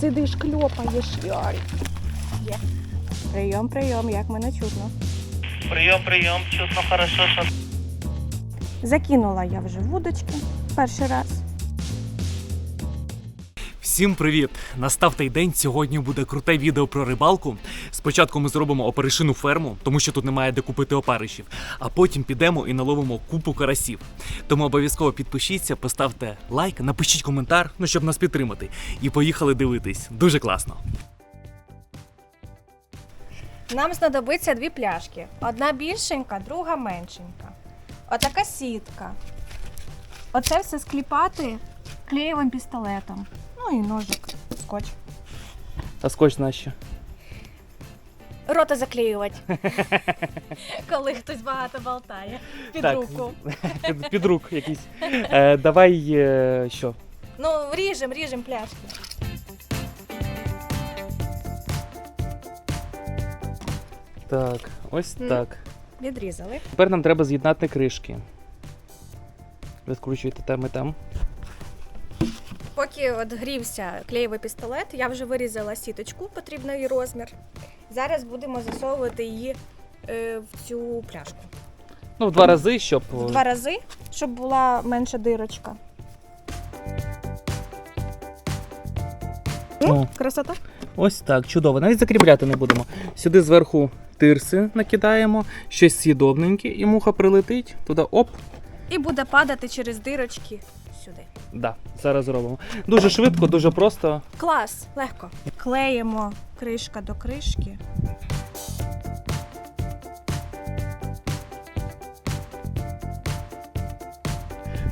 Сидиш, кльопаєш, Ярик. Є. Прийом, прийом, як мене чутно. Прийом, прийом, чутно хорошо, що Закинула я вже вудочки перший раз. Всім привіт! Настав той день. Сьогодні буде круте відео про рибалку. Спочатку ми зробимо оперишину ферму, тому що тут немає де купити опаришів. А потім підемо і наловимо купу карасів. Тому обов'язково підпишіться, поставте лайк, напишіть коментар, ну щоб нас підтримати. І поїхали дивитись. Дуже класно. Нам знадобиться дві пляшки. Одна більшенька, друга меншенька. Отака сітка. Оце все скліпати клеєвим пістолетом. Ну і ножик, скотч. А скотч нащо? Рота заклеювати. Коли хтось багато болтає. Під Так. руку. Під, під рук якийсь. Е, давай е, що? Ну, ріжем, ріжем пляшки. Так, ось Мгм. так. Відрізали. Тепер нам треба з'єднати кришки. Відкручуйте там і там. Поки от грівся клеєвий пістолет, я вже вирізала сіточку, потрібний її розмір. Зараз будемо засовувати її е, в цю пляшку. Ну, в два рази, щоб. В два рази, щоб була менша дирочка. Ну, Красота. ось так, чудово. Навіть закріпляти не будемо. Сюди зверху тирси накидаємо, щось з'їдобненьке, і муха прилетить. Туди оп. І буде падати через дирочки сюди. Да, зараз зробимо. Дуже швидко, дуже просто. Клас, легко. Клеїмо кришка до кришки.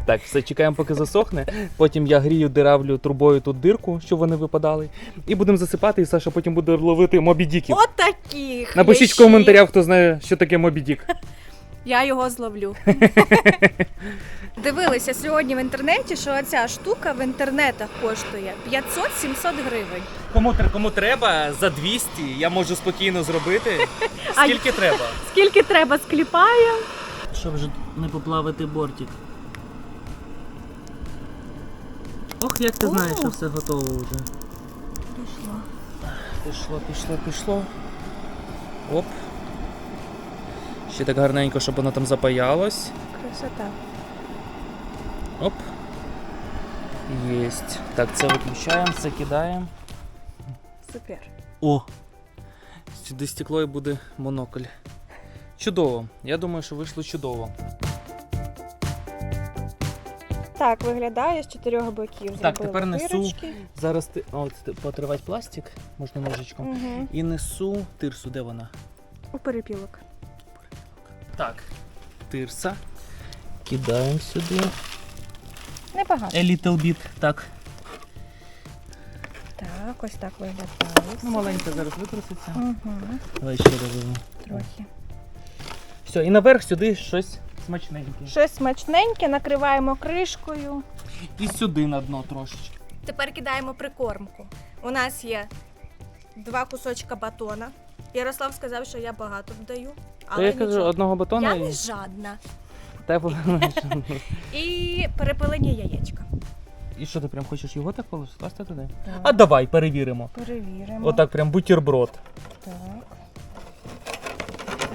Так, все чекаємо, поки засохне. Потім я грію, диравлю трубою тут дирку, щоб вони випадали. І будемо засипати, і Саша потім буде ловити мобідіків. Отаких! Напишіть в коментарях, хто знає, що таке мобідік. Я його зловлю. Дивилися сьогодні в інтернеті, що ця штука в інтернетах коштує 500-700 гривень. Кому, тр- кому треба за 200, я можу спокійно зробити. А Скільки треба? Скільки треба скліпаємо? Щоб вже не поплавити бортик. Ох, як ти знаєш, що все готово вже. Пішло. Пішло, пішло, пішло. Оп. Ще так гарненько, щоб воно там запаялось. Красота. Оп. Єсть. Так, це виключаємо, це кидаємо. Супер. О! Сюди стекло і буде монокль. Чудово. Я думаю, що вийшло чудово. Так, виглядає з чотирьох боків. Так, Зробили тепер несу. дирочки. Зараз ти. От, потривати пластик, можна ножичком. Угу. І несу тирсу, де вона? У перепілок. Так. Тирса. Кидаємо сюди. Непогано. A little bit. Так. Так, ось так виглядає. Ну, маленька зараз викрутиться. Угу. Давай ще разом. Трохи. Все, і наверх сюди щось смачненьке. Щось смачненьке, накриваємо кришкою. І сюди на дно трошечки. Тепер кидаємо прикормку. У нас є два кусочка батона. Ярослав сказав, що я багато додаю. Але я кажу, нічого. одного батона Я і не жадна. Вона- І перепилені яєчка. І що ти прям хочеш його так покласти туди? Так. А давай перевіримо. Перевіримо. Отак прям бутерброд. Так.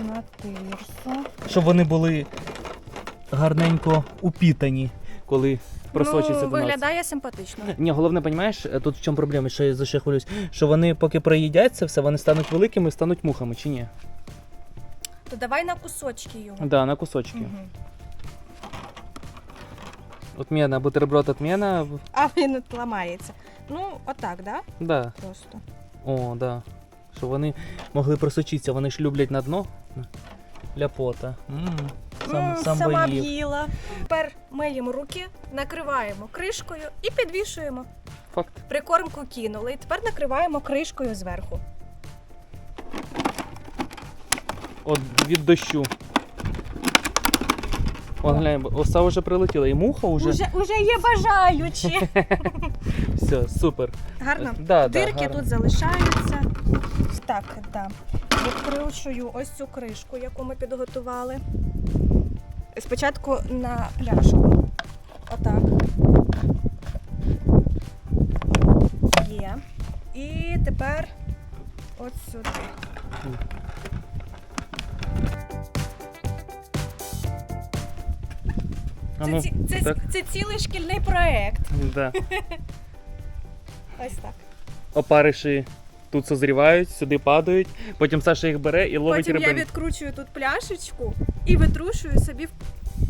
На тирсу. Щоб вони були гарненько упітані, коли просочаться ну, до нас. виглядає симпатично. Ні, головне, розумієш, тут в чому проблема, що я за що хвилююсь, що вони поки проїдять це все, вони стануть великими і стануть мухами, чи ні? То давай на кусочки його. Да, на кусочки. Мгм. Отмена, бутерброд отмена. А він от ламається. Ну, отак, да? Да. Просто. О, да. Щоб вони могли просочитися, вони ж люблять на дно. Ляпота. М, Сам, М, сам сама би їв. в'їла. Тепер миємо руки, накриваємо кришкою і підвішуємо. Факт. Прикормку кинули. І тепер накриваємо кришкою зверху. От від дощу. О, оса вже прилетіла. І муха вже. Уже, уже є бажаючі. Все, супер. Гарно. Да, да, Дирки гарно. тут залишаються. Так, да. Відкручую ось цю кришку, яку ми підготували. Спочатку на пляшку. Отак. Є. І тепер от сюди. Це, ну, ці- це, так. це цілий шкільний проект. Да. Ось так. Опариші тут созрівають, сюди падають, потім Саша їх бере і ловить Потім я рибин. відкручую тут пляшечку і витрушую собі в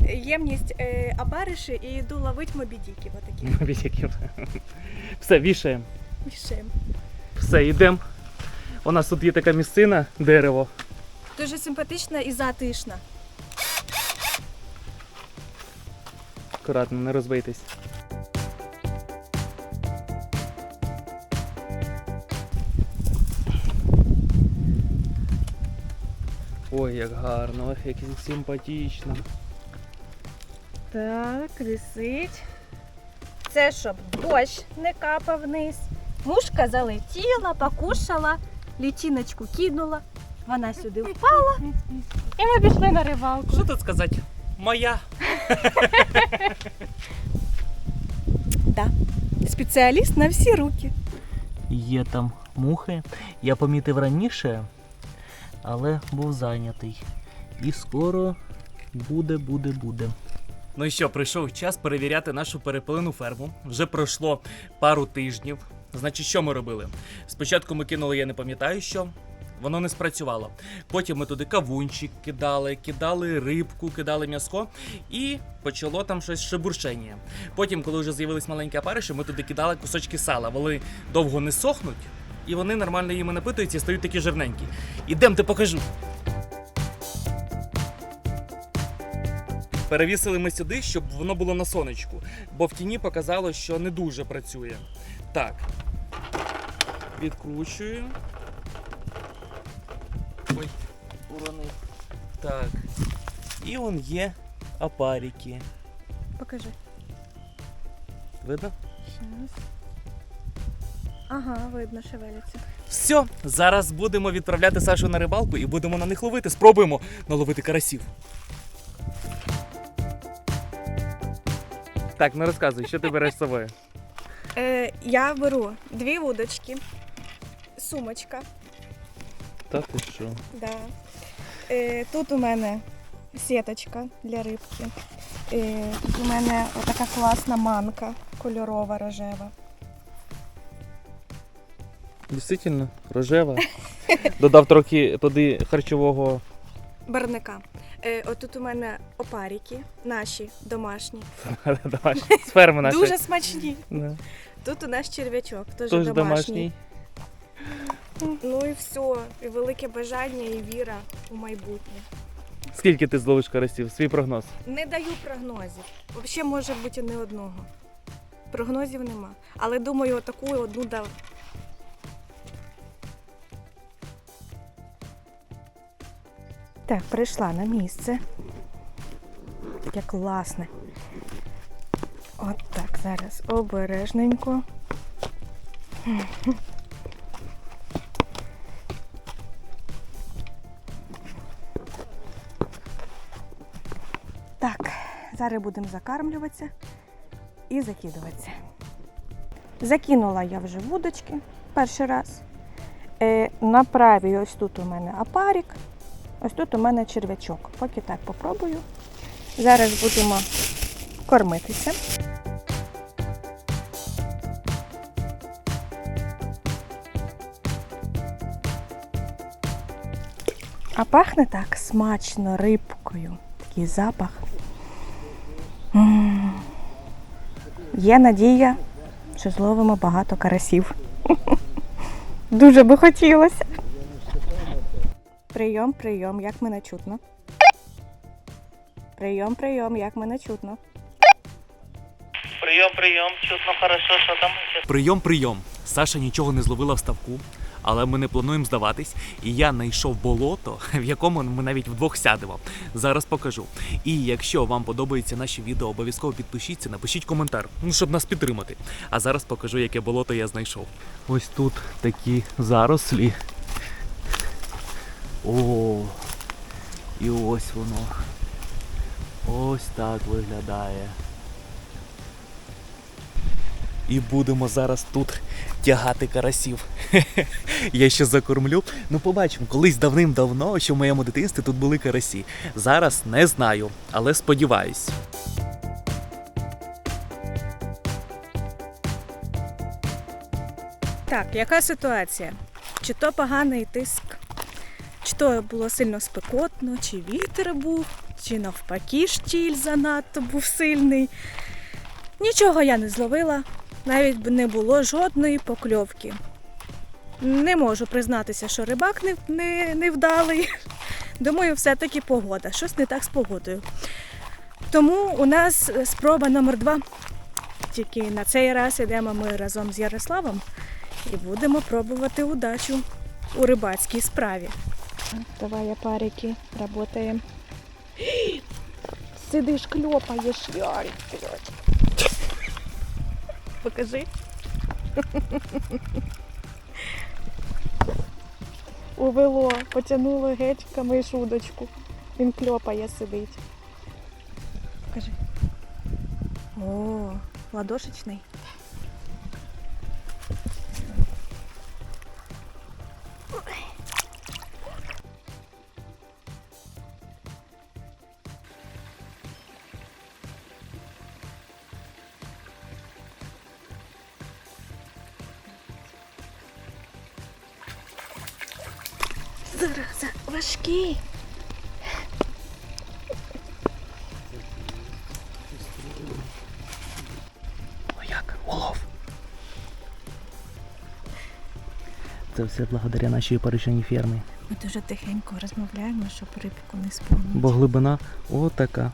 ємність е, опариші і йду ловити мобідіків отакі. Все, вішаємо. Вішаємо. Все, йдемо. У нас тут є така місцина, дерево. Дуже симпатична і затишна. Акуратно, не розбийтесь. Ой, як гарно, ох, як симпатично. Так, висить. Це щоб дощ не капав вниз. Мушка залетіла, покушала, лічиночку кинула. Вона сюди впала. І ми пішли на рибалку. Що тут сказати? Моя. Да. Спеціаліст на всі руки. Є там мухи. Я помітив раніше, але був зайнятий. І скоро буде, буде, буде. Ну і що, прийшов час перевіряти нашу перепилену ферму. Вже пройшло пару тижнів. Значить, що ми робили? Спочатку ми кинули, я не пам'ятаю що. Воно не спрацювало. Потім ми туди кавунчик кидали, кидали рибку, кидали м'яско і почало там щось шебуршення. Потім, коли вже з'явились маленькі опариші, ми туди кидали кусочки сала. Вони довго не сохнуть, і вони нормально їми напитуються і стають такі жирненькі. Ідемте покажу. Перевісили ми сюди, щоб воно було на сонечку, бо в тіні показало, що не дуже працює. Так. Відкручую. Ой, уронив. Так. І он є апарики. Покажи. Видно? Щас. Ага, видно, шевеляться. Все, зараз будемо відправляти Сашу на рибалку і будемо на них ловити. Спробуємо наловити карасів. Так, не розказуй, що ти береш з собою. Е, я беру дві вудочки, сумочка. Та ти що? Да. Е, тут у мене сіточка для рибки. Е, тут у мене така класна манка кольорова рожева. Дійсно, рожева. Додав трохи туди харчового. Барника. Е, отут у мене опарики, наші домашні. домашній, з ферми нашої. Дуже смачні. Да. Тут у нас черв'ячок, теж домашній. домашній. Ну і все. І велике бажання і віра у майбутнє. Скільки ти зловиш карасів? Свій прогноз. Не даю прогнозів. Взагалі може бути не одного. Прогнозів нема. Але думаю, таку одну дав. Так, прийшла на місце. Таке класне. От так, зараз обережненько. Зараз будемо закармлюватися і закидуватися. Закинула я вже вудочки перший раз. Е, на правій ось тут у мене апарік, ось тут у мене черв'ячок. Поки так попробую. Зараз будемо кормитися. А пахне так смачно рибкою. Такий запах. Є надія, що зловимо багато карасів. Дуже би хотілося. Прийом, прийом, як мене чутно. Прийом, прийом, як мене чутно. Прийом, прийом, чутно хорошо, що там? Прийом, прийом. Саша нічого не зловила в ставку, але ми не плануємо здаватись. І я знайшов болото, в якому ми навіть вдвох сядемо. Зараз покажу. І якщо вам подобаються наші відео, обов'язково підпишіться, напишіть коментар, ну щоб нас підтримати. А зараз покажу, яке болото я знайшов. Ось тут такі зарослі. О, і ось воно. Ось так виглядає. І будемо зараз тут тягати карасів. Я ще закормлю. Ну, побачимо, колись давним-давно, що в моєму дитинстві тут були карасі. Зараз не знаю, але сподіваюсь. Так, яка ситуація? Чи то поганий тиск, чи то було сильно спекотно, чи вітер був, чи навпаки штіль занадто був сильний. Нічого я не зловила, навіть не було жодної покльовки. Не можу признатися, що рибак не, не, невдалий. Думаю, все-таки погода. Щось не так з погодою. Тому у нас спроба номер два. Тільки на цей раз йдемо ми разом з Ярославом і будемо пробувати удачу у рибацькій справі. Давай, парики, работаем. Сидиш, кльопаєш, Ярик, блядь. Покажи. Увело, потягнуло гетьками і шудочку. Він кльопає, сидить. Покажи. О, ладошечний. Зараза, важкий. О, як? Улов. Це все благодаря нашій опоришеній фермі. Ми дуже тихенько розмовляємо, щоб рибку не спомнити. Бо глибина отака.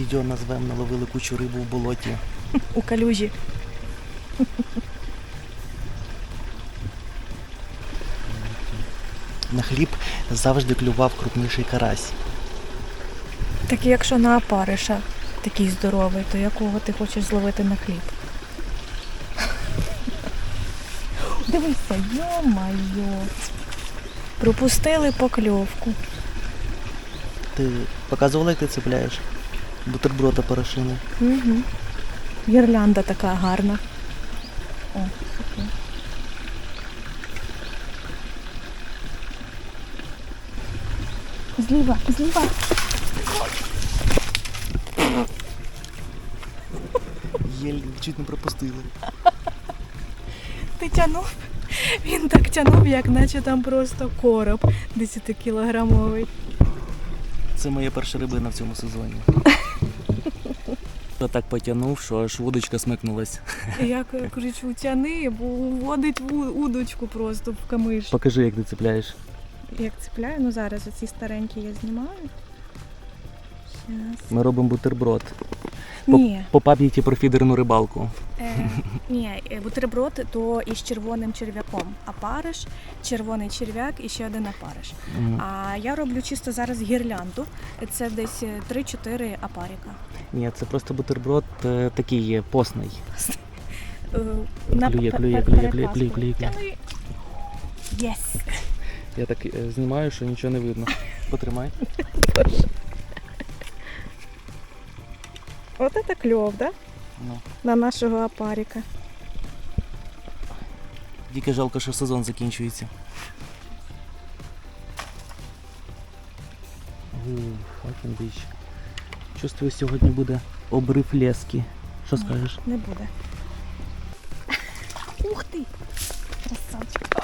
Відео назвемо наловили кучу рибу в болоті. У калюжі. На хліб завжди клював крупніший карась. Так якщо на опариша такий здоровий, то якого ти хочеш зловити на хліб? Дивися, йо-майо. Пропустили покльовку. Ти показувала, як ти цепляєш? Бутерброда порошини. Угу. Гірлянда така гарна. О, супер. Зліва, зліва. Єль чуть не пропустили. Ти тянув? Він так тянув, як наче там просто короб 10-кілограмовий. Це моя перша рибина в цьому сезоні. Я так потягнув, що аж вудочка смикнулась. Я кричу, тяни, бо вводить ву- удочку просто в камиш. Покажи, як ти цепляєш. Як цепляю, ну зараз оці старенькі я знімаю. Щас. Ми робимо бутерброд. По, Ні, по пам'яті про фідерну рибалку. Е, ні, е, бутерброд то із червоним черв'яком, а париш, червоний черв'як і ще один апариш. А я роблю чисто зараз гірлянду. Це десь е, 3-4 апаріка. Ні, це просто бутерброд е, такий є, постний. Е, на Клює, пе- клює, пе- клює, клює, перепаску. клює, клює, клює. Єс! Я так е, знімаю, що нічого не видно. Потримай. От це кльов, да? Ну. На нашого апаріка. Тільки жалко, що сезон закінчується. Fucking bitch. Чувствую, сьогодні буде обрив лески. Що Ні. скажеш? Не буде. Ух ти! Красавчик.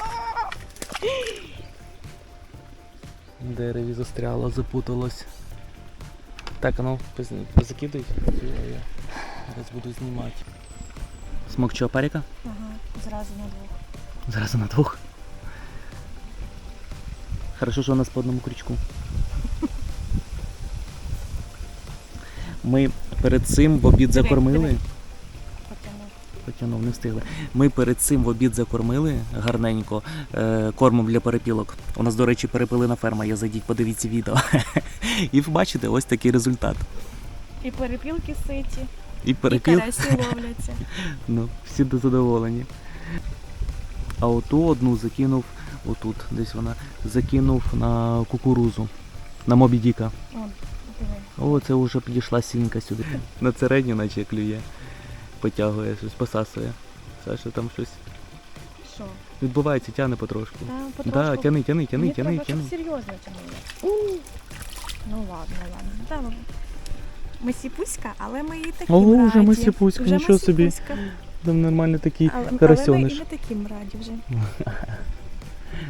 В дереві застряло, запуталось. Так, ну, позні- закидай. Я зараз буду знімати. Смокчу апаріка? Ага, зразу на двох. Зараз на двох. Хорошо, що у нас по одному крючку. Ми перед цим в обід закормили. Потягнув. Не встигли. Ми перед цим в обід закормили гарненько е, кормом для перепілок. У нас, до речі, перепилина ферма, є зайдіть, подивіться відео. І бачите, ось такий результат. І перепілки ситі, І і карасі ловляться. ну, всі задоволені. А оту одну закинув, отут, десь вона, закинув на кукурузу, на Мобі Діка. О, це вже підійшла сінька сюди. На середню наче клює. Потягує, щось посасує. Саша там щось Що? відбувається, тяне потрошку. Та, Да, тяни, тяни, тяни, Мені тяни, треба, тяни. щоб серйозно тягнули. Ну ладно, ладно. Да, ну, ми сіпуська, але ми і такі Ого, вже раді. ми сіпуська, Вже нічого собі. Там нормально такий Але, але ми і карасьониш. не таким раді вже.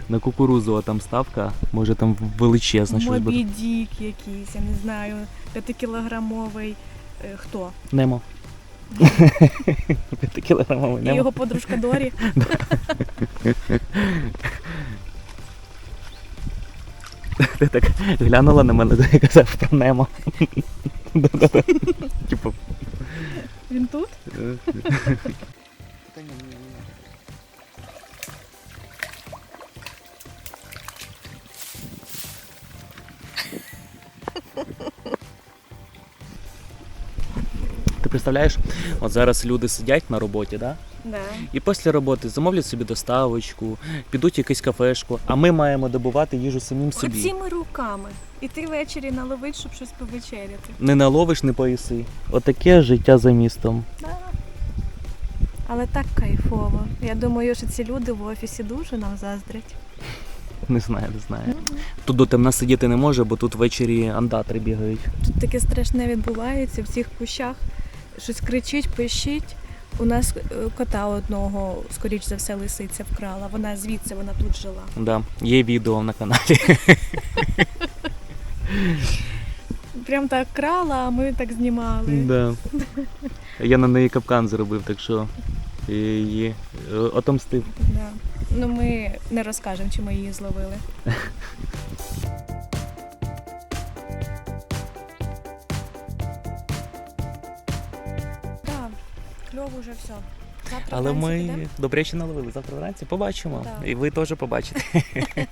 На кукурузу а там ставка, може там величезна щось Мобі буде. Дік якийсь, я не знаю, п'ятикілограмовий. Е, хто? Немо. П'ятикілограмовий І немо. його подружка Дорі. Ти так глянула на мене і казав про немо. Типу. Він тут? Ти представляєш, от зараз люди сидять на роботі, да? Да. і після роботи замовлять собі доставочку, підуть в якусь кафешку, а ми маємо добувати їжу самим собі. Оціми руками. І ти ввечері наловить, щоб щось повечеряти. Не наловиш, не поїси. Отаке життя за містом. Да. Але так кайфово. Я думаю, що ці люди в офісі дуже нам заздрять. Не знаю, не знаю. Тут до темна сидіти не може, бо тут ввечері андатри бігають. Тут таке страшне відбувається в цих кущах. Щось кричить, пищить. У нас е, кота одного, скоріш за все, лисиця вкрала. Вона звідси, вона тут жила. Да, є відео на каналі. Прям так крала, а ми так знімали. Да. Я на неї капкан зробив, так що її е, отомстив. Да. Ну ми не розкажемо, чи ми її зловили. вже все. Завтра Але вранці ми підемо? добряче наловили. Завтра вранці побачимо. Так. І ви теж побачите.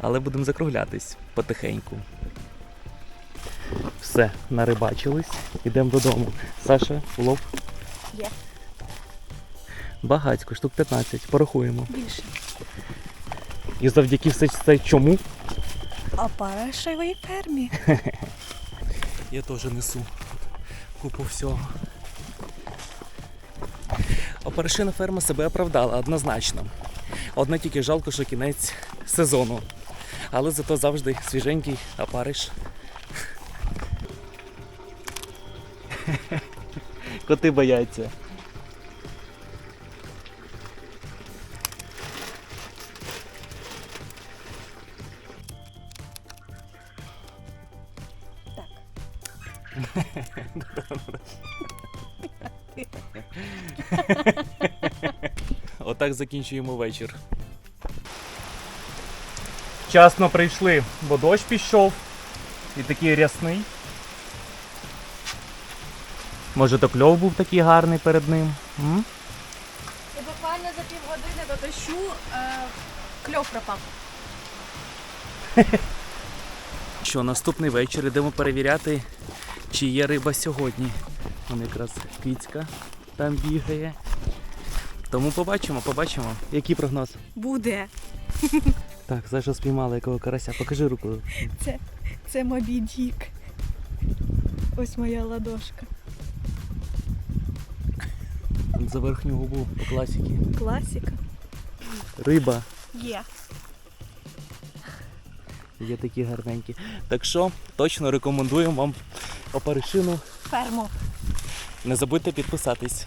Але будемо закруглятись потихеньку. Все, нарибачились. Ідемо додому. Саша, улов. Є. Багацько, штук 15, порахуємо. більше. І завдяки все це чому? А парашевій фермі. Я теж несу купу всього. Опершина ферма себе оправдала однозначно. Одне тільки жалко, що кінець сезону. Але зато завжди свіженький опариш. Коти бояться. Отак закінчуємо вечір. Вчасно прийшли, бо дощ пішов і такий рясний. Може, то кльов був такий гарний перед ним. М? І буквально за півгодини до дощу е, кльов пропав. Що, наступний вечір ідемо перевіряти, чи є риба сьогодні. Вон якраз кицька там бігає. Тому побачимо, побачимо. Який прогноз? Буде. Так, Саша спіймала якого карася. Покажи руку. Це Мобі Дік. Ось моя ладошка. За верхню губу по класіки. Класіка. Риба. Є. Є такі гарненькі. Так що точно рекомендуємо вам опаришину. Ферму. Не забудьте підписатись.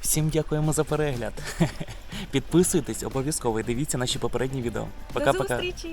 Всім дякуємо за перегляд. Підписуйтесь обов'язково і дивіться наші попередні відео. До Пока-пока. зустрічі!